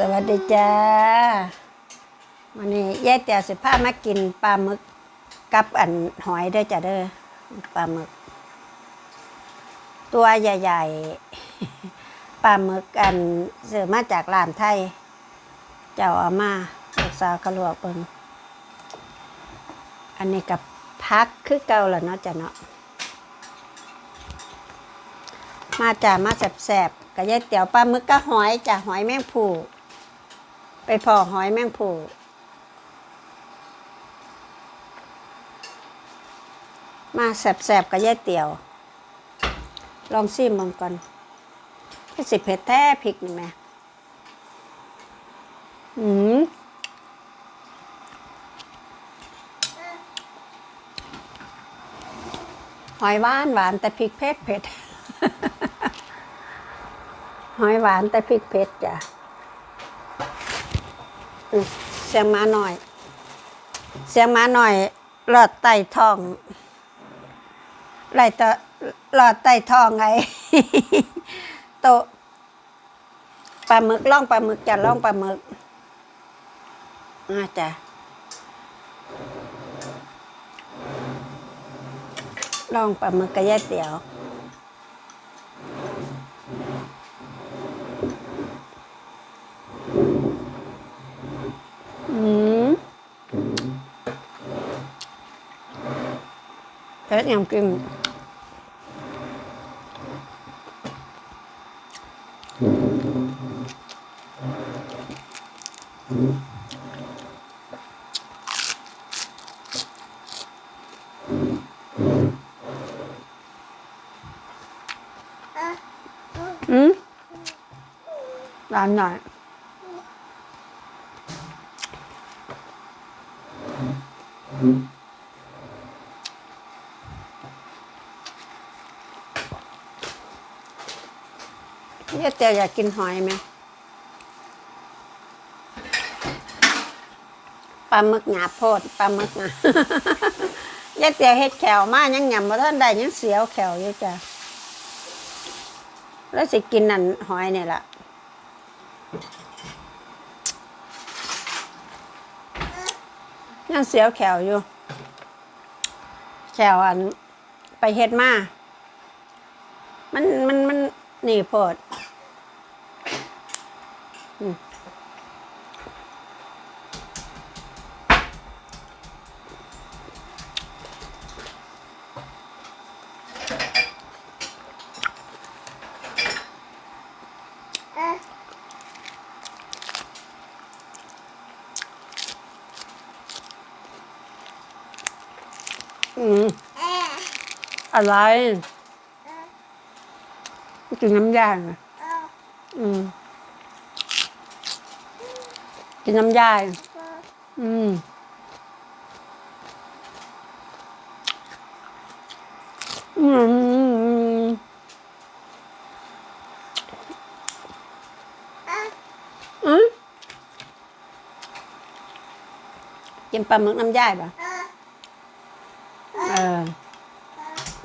สวัสดีจ้าวันนี้ยายเตี๋ยวสิพามากินปลาหมึกกับอันหอยเด้อจ้ะเด้อปลาหมึก ตัวใหญ่ๆปลาหมึกอันซื้อมาจากร้านไทย เจ้าเอามาลูกสาวก็ลวกเบิ่งอันนี้กับพักคือเก่าแล้วเนาะจ้ะเนาะมาจ่ามาแสบๆกับยายเตี๋ยวปลาหมึกก็หอยจ้ะหอยแมงผู ไปพอหอยแมงผูมาแสบๆกับแยายเตี๋ยว ลองซิมมันก่อนที่สิเผ็ดแท้พริกนี่แม่อืมหอยหวานหวานแต่พริกเผ็ดเผ็ด หอยหวานแต่พริกเผ็ดจ้ะ อืมเสียงหมาหน่อย เสียงหมาหน่อยหลอดไตท้องไหลตะหลอดไตท้องไง โตะปลาหมึกล่องปลาหมึกจะล่องปลาหมึกอ่าจะล่องปลาหมึกกระยะเตี๋ยว อืม เผ็ดยังกินอืมร้านหน่อย ยายเตียวอยากกินหอยไหมปลาหมึกหยาบโพดปลาหมึกนะยายเตียวเฮ็ดแขวมายังหยำมาท่านใดยังเสียวแขวอยู่จ้ะแล้วสิกินนั่นหอยเนี่ยล่ะยังเสียวแขวอยู่ แขวอันไปเฮ็ดมา มันมันมันหนีโพด อืมอืมอะไรกินน้ำยาไงอืม กินน้ำยาอืมอืมอืมกินปลาหมึกน้ำยาป่ะเออ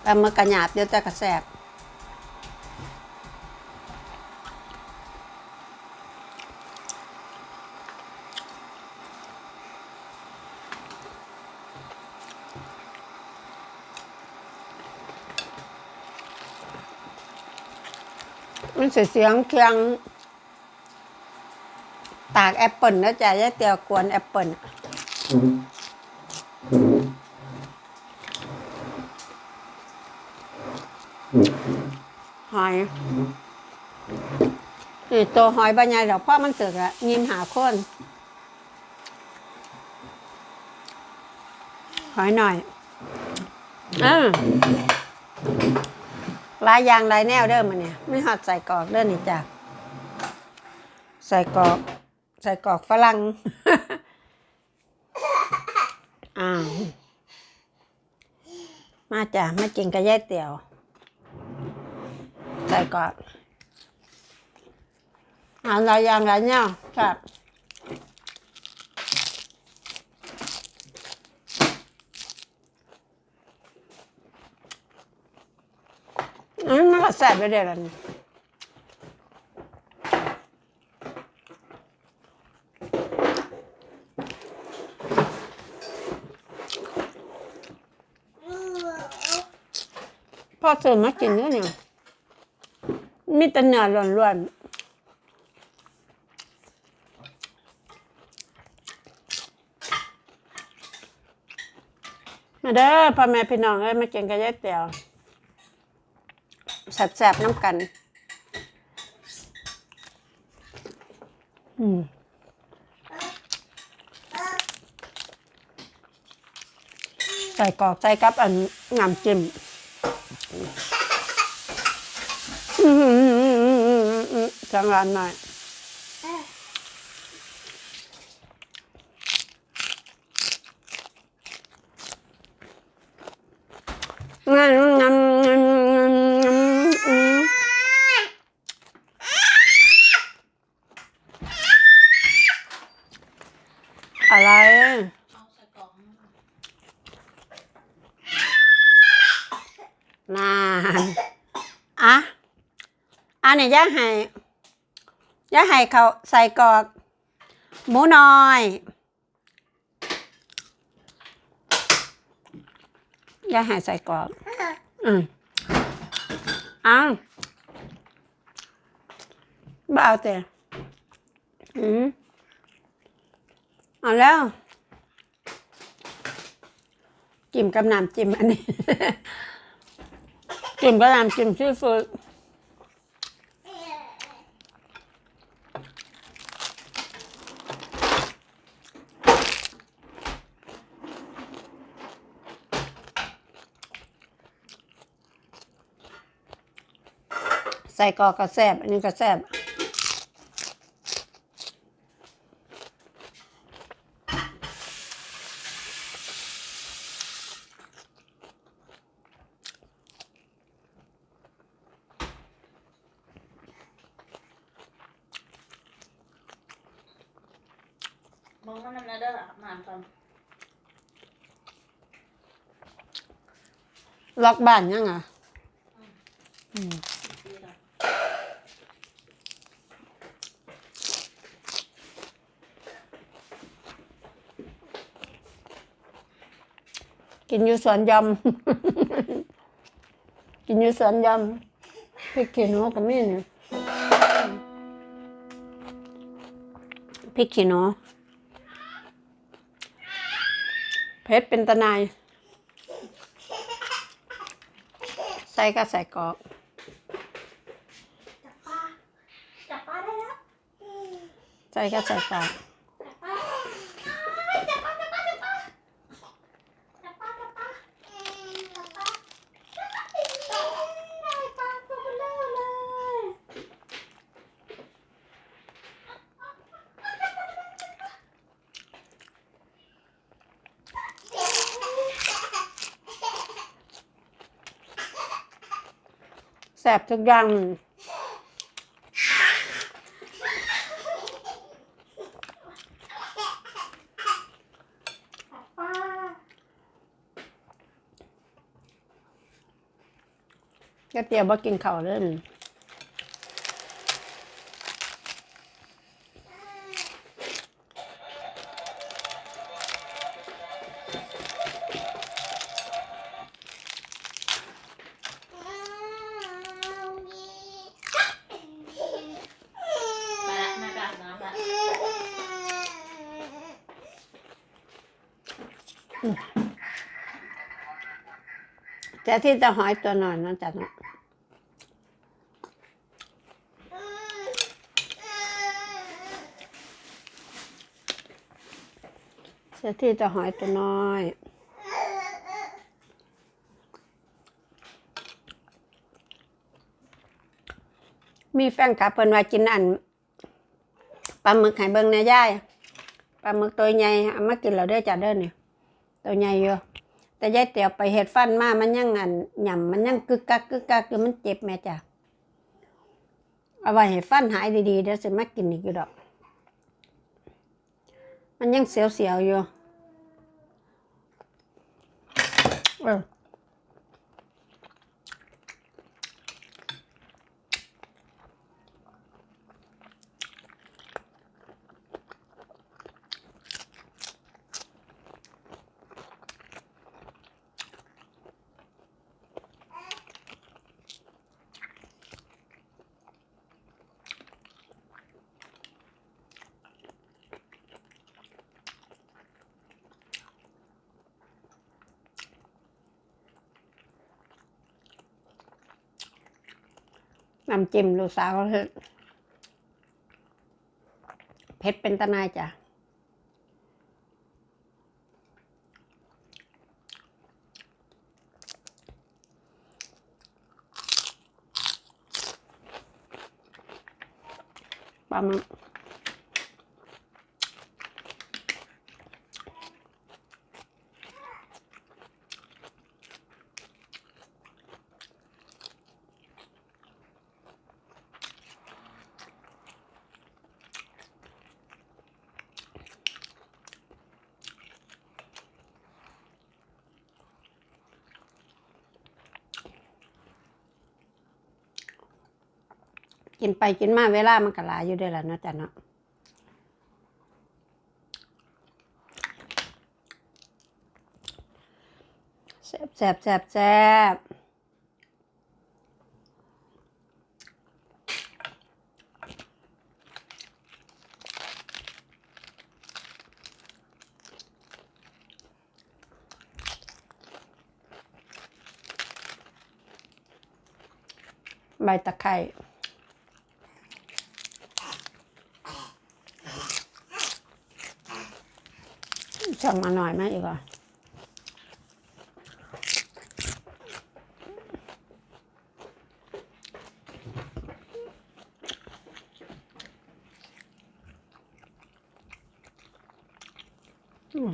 ปลาหมึกกระหยาบเดี๋ยวจะกระแสบ มันเสียเสียงเคียง ตากแอปเปิลนะจ๊ะยายเตียวกวนแอปเปิลหอยนี่ตัวหอยบรรยายดอกพ่อมันเสือกอะยิมหาคนหอยหน่อยอ่า หลายอย่างหลายแนวเด้อมันเนี่ยไม่หอดใส่กรอกเด้อนี่จ้ะใส่กรอกใส่กรอกฝรั่งอ้าวมาจ้ะมากินกระยายเตี๋ยว ใส่กรอกอ่าหลายอย่างหลายแนวครับ แสบไปเดี๋ยวนพ่อเสิร์ฟมากินเนื้อเนี่ยมีแต่เนื้อร้อนๆมาเด้อพ่อแม่พี่น้องเอ้ยมากินกับยายเตี๋ยว แซ่บๆน้ำกัน อืมใส่กรอกใส่กับอันน้ำจิ้มอื้อหือจังร้านหน่อยงั้นงั้นงั้นงั้นงั้นอืมอะไร เอาใส่กล่อง นานอะ อันนี้ย่าให้ย่าให้เขาใส่กอก หมูน้อยย่าให้ใส่กอก อืมอ้าบ่เอาแต่อืมเอาแล้ว จิ้มกับน้ำจิ้มอันนี้ จิ้มกับน้ำจิ้มซีฟู้ดใส่กรอกก็แซ่บอันนี้ก็แซ่บๆมองมันน้ำเด้ออาบน้ำก่อนล็อกบ้านยังอะอืม ดีแล้ว กินอยู่สวนยำ กินอยู่สวนยำพริกขี้หนูกับมีนี่พริกขี้หนูเผ็ดเป็นตะนาย ใส่ก็ใส่กรอกจับปลาได้แล้วใส่ก็ใส่กรอกจับปลาจับปลาจับปลาจับปลาจับปลาจับปลาจับปลาได้ปลาตัวเบลอเลย แสบทุกอย่างก็เตรียมว่ากินข้าวเลย แต่ที่จะหอยตัวหน่อยนะจ๊ะเนะเสียที่จะหอยตัวน้อย มีแฟนคลับเพิ่นว่ากินอันปลาหมึกให้เบิ่งนะยายปลาหมึกตัวใหญ่เอามากินแล้วเด้อจ้ะเด้อเนี่ย ตัวใหญ่อยู่แต่ยายเตียวไปเห็ดฟันมา มันยังอันหย่ำมันยังกึกกักกึกกักอยู่มันเจ็บแม่จ้ะเอาไว้เห็ดฟันหายดีๆเดี๋ยวสิมากินอีกอยู่ดอก มันยังเสียวๆอยู่เออ น้ำจิ้มลูกสาวเขาเฮ็ดเผ็ดเป็นตะนายจ้ะปลาหมึก กินไปกินมาเวลามันก็หลายอยู่ด้อล่ะเนาะจ้ะเนาะแซ่บแซ่บแซ่บแซ่บใบตะไคร้ ช่งมาหน่อยไหมอีกอะอืม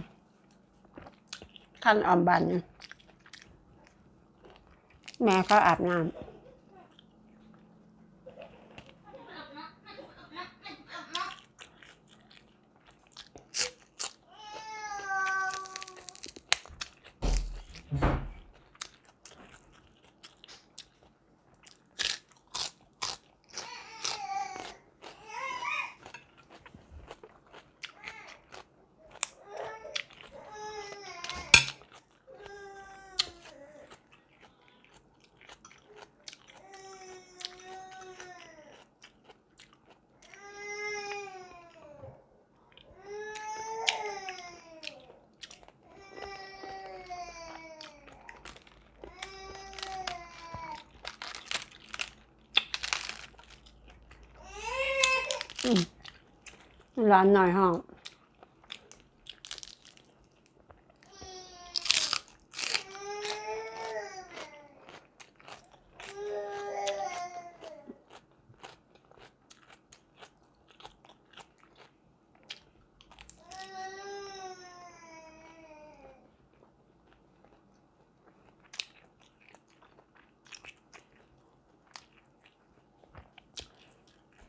ขั้นออมบัน แม่เขาอาบน้ำ อืมร้อนหน่อยห้อง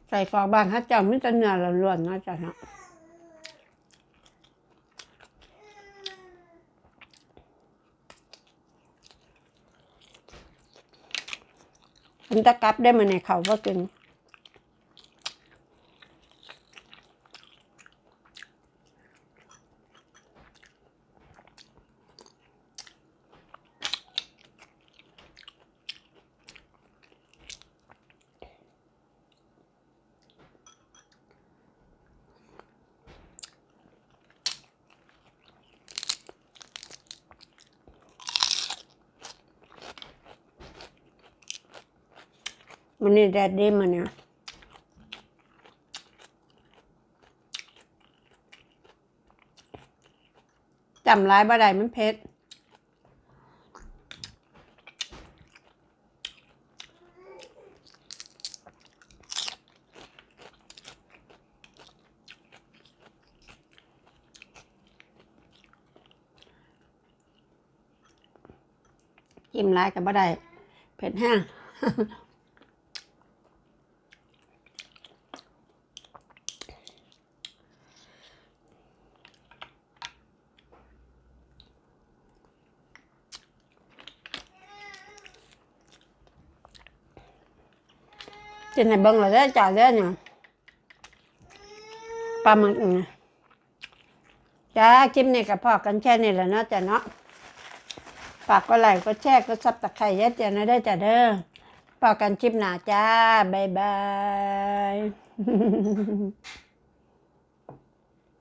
ใส่ฟอกบางฮะเจ้ามิจะเนื้อล้วนๆนาะจ๊ะเนาะมันตะกลับได้มาในเขาว่ากิน นนี่แดดดี้มันเนี่ยจำร้ายบ่ได้มันเผ็ดจิ้มร้ายกับบ่ได้เผ็ดแห้ง trên này bưng là thế trời thế nhỉ ปลาหมึกนี่จ้าคลิปนี้กับพ่อกันแค่นี้แหละเนาะจ้ะเนาะฝากก็ไลค์ก็แชร์ก็ซับตะไคร้เยอะจ้ะนะได้จ้ะเด้อพอกันคลิปหน้าจ้า บ๊ายบาย